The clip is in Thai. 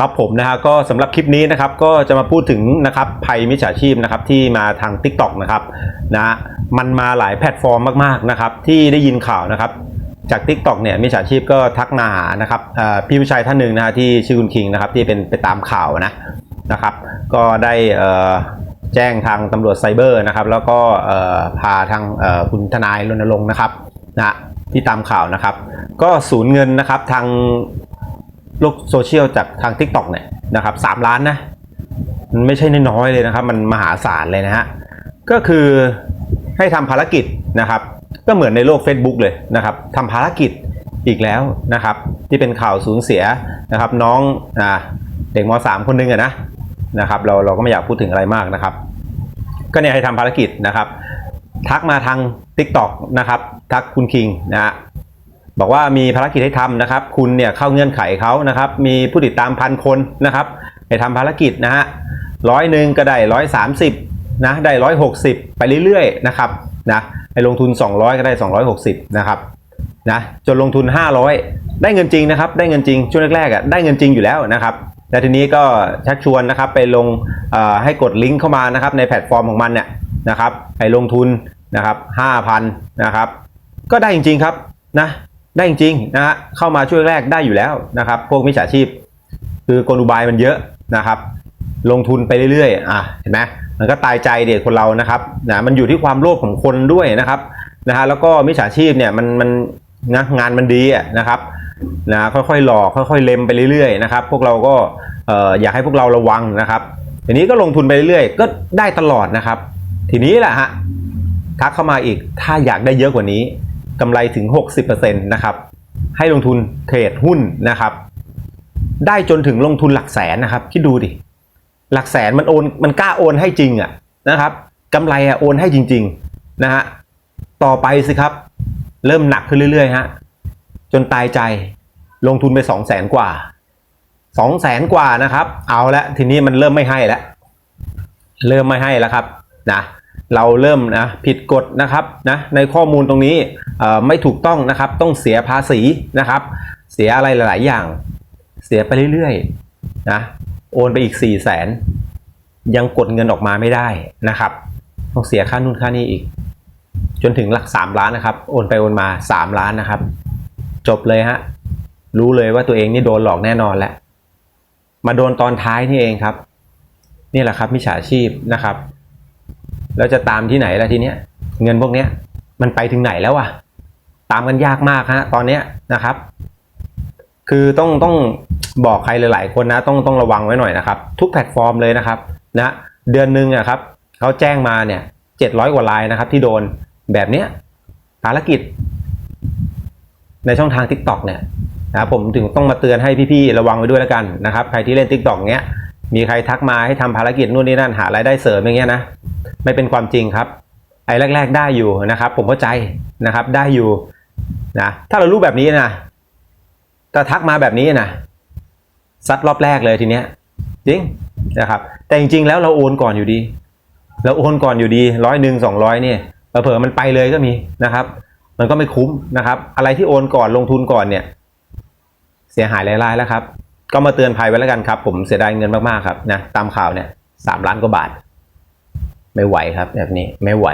ครับผมนะฮะก็สำหรับคลิปนี้นะครับก็จะมาพูดถึงนะครับภัยมิจฉาชีพนะครับที่มาทาง Tik t o อกนะครับนะมันมาหลายแพลตฟอร์มมากๆนะครับที่ได้ยินข่าวนะครับจาก Tik t o อกเนี่ยมิจฉาชีพก็ทักมาหานะครับพี่ผู้ชายท่านหนึ่งนะฮะที่ชื่อคุณคิงนะครับที่เป็นไปตามข่าวนะนะครับ ก็ได้แจ้งทางตำรวจไซเบอร์นะครับแล้วก็พาทางคุณทนายรณรงค์นะครับนะที่ตามข่าวนะครับ ก็สูญเงินนะครับทาง โลกโซเชียลจากทาง Tik t o อกเนี่ยนะครับสามล้านนะมันไม่ใช่น้อยๆเลยนะครับ มันมหาศาลเลยนะฮะก็คือให้ทำภารกิจนะครับ ก็เหมือนในโลก Facebook เลยนะครับทำภารกิจอีกแล้วนะครับ ที่เป็นข่าวสูญเสียนะครับ น้องอ่าเด็กม .3 คนหนึงอะนะนะครับ เราเราก็ไม่อยากพูดถึงอะไรมากนะครับ ก็เนี่ยให้ทำภารกิจนะครับ ทักมาทาง Tik t o อกนะครับ ทักคุณคิงนะฮะ บอกว่ามีภารกิจให้ทำนะครับ คุณเนี่ยเข้าเงื่อนไขเขานะครับ มีผู้ติดตามพันคนนะครับให้ทำภารกิจนะฮะร้อยหนึ่งก็ได้ร้อยสามสิบนะได้ร้อยหกสิบไปเรื่อยๆนะครับนะให้ลงทุน 200 ก็ได้ 260 นะครับนะจนลงทุน 500 ได้เงินจริงนะครับ ได้เงินจริงช่วงแรกๆอะได้เงินจริงอยู่แล้วนะครับแต่ทีนี้ก็ชักชวนนะครับไปลงให้กดลิงก์เข้ามานะครับในแพลตฟอร์มของมันเนี่ยนะครับให้ลงทุนนะครับ5,000นะครับก็ได้จริงๆครับนะ ได้จริงๆนะฮะเข้ามาช่วยแรกได้อยู่แล้วนะครับ พวกมิจฉาชีพ คือกลอุบายมันเยอะนะครับ ลงทุนไปเรื่อยๆอะเห็นไหมมันก็ตายใจเด็กคนเรานะครับนะมันอยู่ที่ความโลภของคนด้วยนะครับนะฮะแล้วก็มิจฉาชีพเนี่ยมันมันนะงานมันดีอะนะครับนะค่อยๆหลอกค่อยๆเล็มไปเรื่อยๆนะครับ พวกเราก็เอ่ออยากให้พวกเราระวังนะครับทีนี้ก็ลงทุนไปเรื่อยๆก็ได้ตลอดนะครับ ทีนี้แหละฮะทักเข้ามาอีกถ้าอยากได้เยอะกว่านี้ กำไรถึง 60%นะครับ ให้ลงทุนเทรดหุ้นนะครับ ได้จนถึงลงทุนหลักแสนนะครับ คิดดูดิ หลักแสนมันโอนมันกล้าโอนให้จริงอะนะครับกำไรอะโอนให้จริงๆนะฮะ ต่อไปสิครับ เริ่มหนักขึ้นเรื่อยๆฮะ จนตายใจ ลงทุนไป 2 0 0แสนกว่า 2 0 0แสนกว่านะครับ เอาละทีนี้มันเริ่มไม่ให้แล้ว เริ่มไม่ให้แล้วครับนะ เราเริ่มนะผิดกฎนะครับนะในข้อมูลตรงนี้ไม่ถูกต้องนะครับ ต้องเสียภาษีนะครับ เสียอะไรหลาย ๆ อย่าง เสียไปเรื่อยๆนะโอนไปอีก4ี่แสนยังกดเงินออกมาไม่ได้นะครับ ต้องเสียค่านู่นค่านี่อีก จนถึงหลัก 3 ล้านนะครับ โอนไปโอนมา 3 ล้านนะครับ จบเลยฮะรู้เลยว่าตัวเองนี่โดนหลอกแน่นอนแล้วมาโดนตอนท้ายนี่เองครับ นี่แหละครับมิจฉาชีพนะครับ แล้วจะตามที่ไหนล่ะทีเนี้ยเงินพวกเนี้ยมันไปถึงไหนแล้วอะตามกันยากมากฮะตอนเนี้ยนะครับ คือต้องต้องบอกใครหลายๆคนนะต้องต้องระวังไว้หน่อยนะครับ ทุกแพลตฟอร์มเลยนะครับนะเดือนหนึ่งอะครับเขาแจ้งมาเนี่ยเจ็ดร้อยกว่าลายนะครับ ที่โดนแบบเนี้ยภารกิจ ในช่องทาง Tik t o อกเนี่ยนะผมถึงต้องมาเตือนให้พี่ๆระวังไว้ด้วยแล้วกันนะครับ ใครที่เล่น Tik t o อกเนี้ยมีใครทักมาให้ทำภารกิจนู่นนี่นั่นหารายได้เสริมอย่างเงี้ยนะ ไม่เป็นความจริงครับ ไอ้แรก ๆ ได้อยู่นะครับ ผมเข้าใจนะครับได้อยู่นะถ้าเรารู้แบบนี้นะถ้าทักมาแบบนี้นะซัดรอบแรกเลยทีเนี้ยจริงนะครับ แต่จริง ๆ แล้วเราโอนก่อนอยู่ดีเราโอนก่อนอยู่ดีร้อยหนึ่งสองร้อยเนี่ยเผลอมันไปเลยก็มีนะครับ มันก็ไม่คุ้มนะครับ อะไรที่โอนก่อนลงทุนก่อนเนี่ย เสียหายรายๆแล้วครับ ก็มาเตือนภัยไว้แล้วกันครับ ผมเสียดายเงินมากๆครับนะตามข่าวเนี่ยสามล้านกว่าบาท ไม่ไหวครับแบบนี้ไม่ไหว